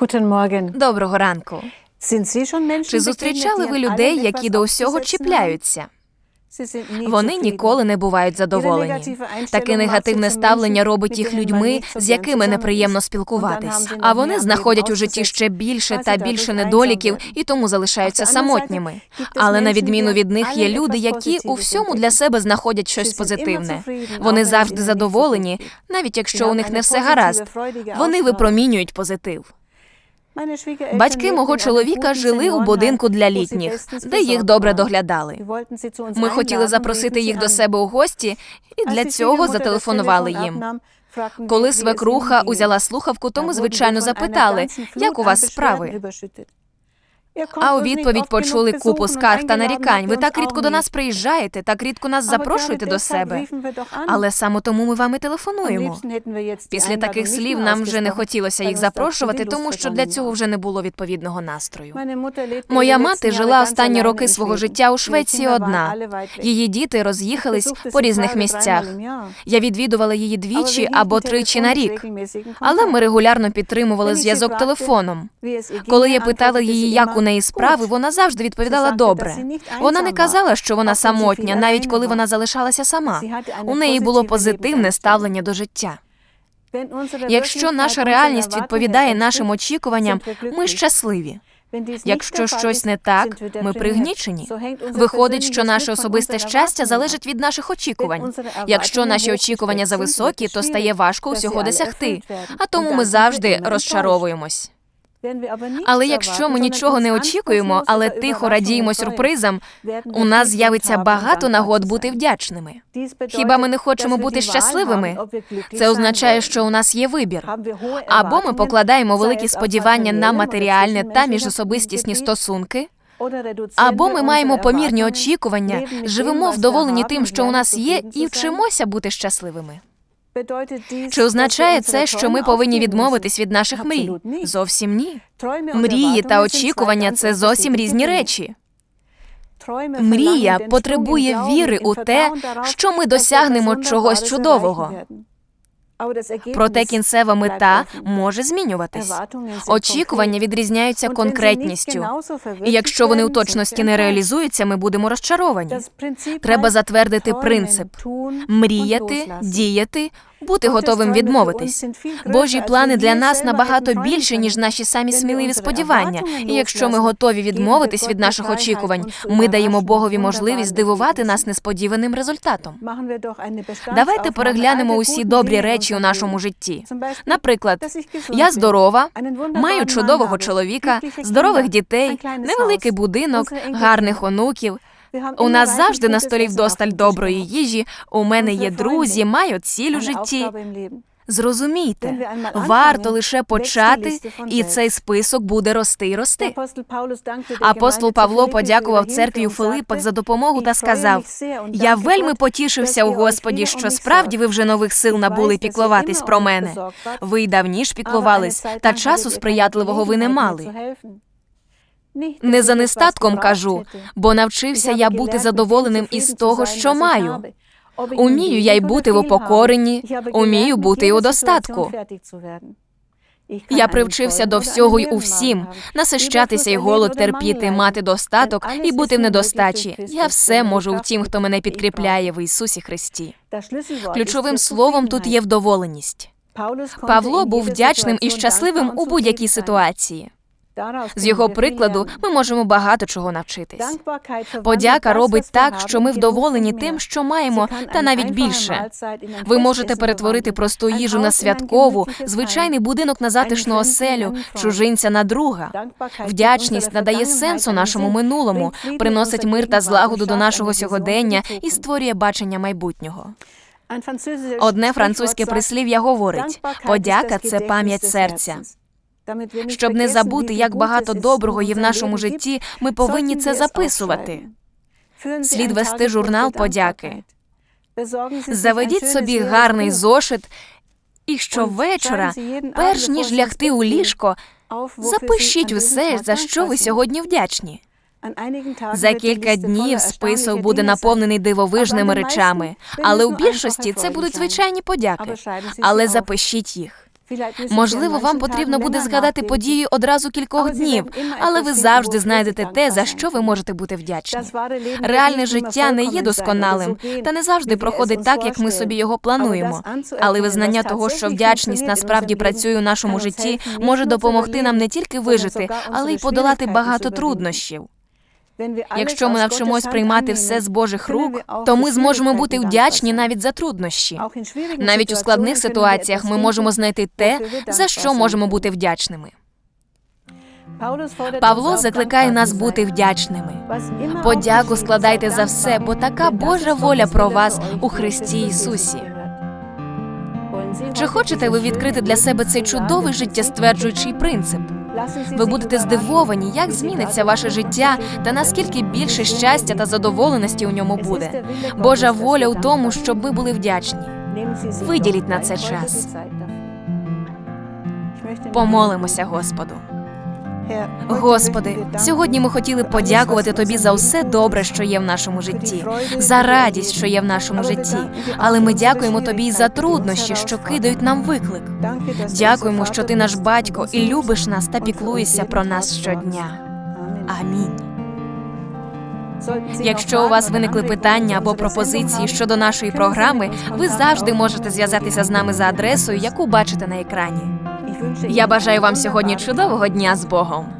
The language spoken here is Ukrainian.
Guten Morgen. Доброго ранку. Чи зустрічали ви людей, які до усього чіпляються? Вони ніколи не бувають задоволені. Таке негативне ставлення робить їх людьми, з якими неприємно спілкуватись. А вони знаходять у житті ще більше та більше недоліків і тому залишаються самотніми. Але на відміну від них є люди, які у всьому для себе знаходять щось позитивне. Вони завжди задоволені, навіть якщо у них не все гаразд. Вони випромінюють позитив. Батьки мого чоловіка жили у будинку для літніх, де їх добре доглядали. Ми хотіли запросити їх до себе у гості, і для цього зателефонували їм. Коли свекруха узяла слухавку, то ми звичайно запитали, як у вас справи. А у відповідь почули купу скарг та нарікань. Ви так рідко до нас приїжджаєте, так рідко нас запрошуєте до себе. Але саме тому ми вам і телефонуємо. Після таких слів нам вже не хотілося їх запрошувати, тому що для цього вже не було відповідного настрою. Моя мати жила останні роки свого життя у Швеції одна. Її діти роз'їхались по різних місцях. Я відвідувала її двічі або тричі на рік. Але ми регулярно підтримували зв'язок телефоном. Коли я питала її, як у неї справи, вона завжди відповідала добре. Вона не казала, що вона самотня, навіть коли вона залишалася сама. У неї було позитивне ставлення до життя. Якщо наша реальність відповідає нашим очікуванням, ми щасливі. Якщо щось не так, ми пригнічені. Виходить, що наше особисте щастя залежить від наших очікувань. Якщо наші очікування зависокі, то стає важко усього досягти. А тому ми завжди розчаровуємось. Але якщо ми нічого не очікуємо, але тихо радіємо сюрпризам, у нас з'явиться багато нагод бути вдячними. Хіба ми не хочемо бути щасливими? Це означає, що у нас є вибір. Або ми покладаємо великі сподівання на матеріальне та міжособистісні стосунки, або ми маємо помірні очікування, живемо вдоволені тим, що у нас є, і вчимося бути щасливими. Чи означає це, що ми повинні відмовитись від наших мрій? Зовсім ні. Мрії та очікування це зовсім різні речі. Мрія потребує віри у те, що ми досягнемо чогось чудового. Проте кінцева мета може змінюватись. Очікування відрізняються конкретністю. І якщо вони у точності не реалізуються, ми будемо розчаровані. Треба затвердити принцип мріяти, діяти, бути готовим відмовитись. Божі плани для нас набагато більше, ніж наші самі сміливі сподівання. І якщо ми готові відмовитись від наших очікувань, ми даємо Богові можливість здивувати нас несподіваним результатом. Давайте переглянемо усі добрі речі у нашому житті. Наприклад, я здорова, маю чудового чоловіка, здорових дітей, невеликий будинок, гарних онуків. У нас завжди на столі вдосталь доброї їжі. У мене є друзі, маю ціль у житті. Зрозумійте, варто лише почати, і цей список буде рости і рости. Апостол Павло подякував церкві у Филипах за допомогу та сказав: Я вельми потішився у Господі, що справді ви вже нових сил набули піклуватись про мене. Ви й давніш піклувались, та часу сприятливого ви не мали. Не за нестатком кажу, бо навчився я бути задоволеним із того, що маю. Умію я й бути в упокоренні, умію бути й у достатку. Я привчився до всього й у всім, насищатися й голод терпіти, мати достаток і бути в недостачі. Я все можу в тім, хто мене підкріпляє в Ісусі Христі. Ключовим словом тут є вдоволеність. Павло був вдячним і щасливим у будь-якій ситуації. З його прикладу ми можемо багато чого навчитись. Подяка робить так, що ми вдоволені тим, що маємо, та навіть більше. Ви можете перетворити просту їжу на святкову, звичайний будинок на затишну оселю, чужинця на друга. Вдячність надає сенсу нашому минулому, приносить мир та злагоду до нашого сьогодення і створює бачення майбутнього. Одне французьке прислів'я говорить: подяка це пам'ять серця. Щоб не забути, як багато доброго є в нашому житті, ми повинні це записувати. Слід вести журнал подяки. Заведіть собі гарний зошит, і щовечора, перш ніж лягти у ліжко, запишіть усе, за що ви сьогодні вдячні. За кілька днів список буде наповнений дивовижними речами, але у більшості це будуть звичайні подяки. Але запишіть їх. Можливо, вам потрібно буде згадати події одразу кількох днів, але ви завжди знайдете те, за що ви можете бути вдячні. Реальне життя не є досконалим та не завжди проходить так, як ми собі його плануємо. Але визнання того, що вдячність насправді працює у нашому житті, може допомогти нам не тільки вижити, але й подолати багато труднощів. Якщо ми навчимось приймати все з Божих рук, то ми зможемо бути вдячні навіть за труднощі. Навіть у складних ситуаціях ми можемо знайти те, за що можемо бути вдячними. Павло закликає нас бути вдячними. Подяку складайте за все, бо така Божа воля про вас у Христі Ісусі. Чи хочете ви відкрити для себе цей чудовий життєстверджуючий принцип? Ви будете здивовані, як зміниться ваше життя та наскільки більше щастя та задоволеності у ньому буде. Божа воля у тому, щоб ми були вдячні. Виділіть на це час. Помолимося Господу. Господи, сьогодні ми хотіли подякувати Тобі за все добре, що є в нашому житті, за радість, що є в нашому житті. Але ми дякуємо Тобі і за труднощі, що кидають нам виклик. Дякуємо, що ти наш батько і любиш нас та піклуєшся про нас щодня. Амінь. Якщо у вас виникли питання або пропозиції щодо нашої програми, ви завжди можете зв'язатися з нами за адресою, яку бачите на екрані. Я бажаю вам сьогодні чудового дня з Богом.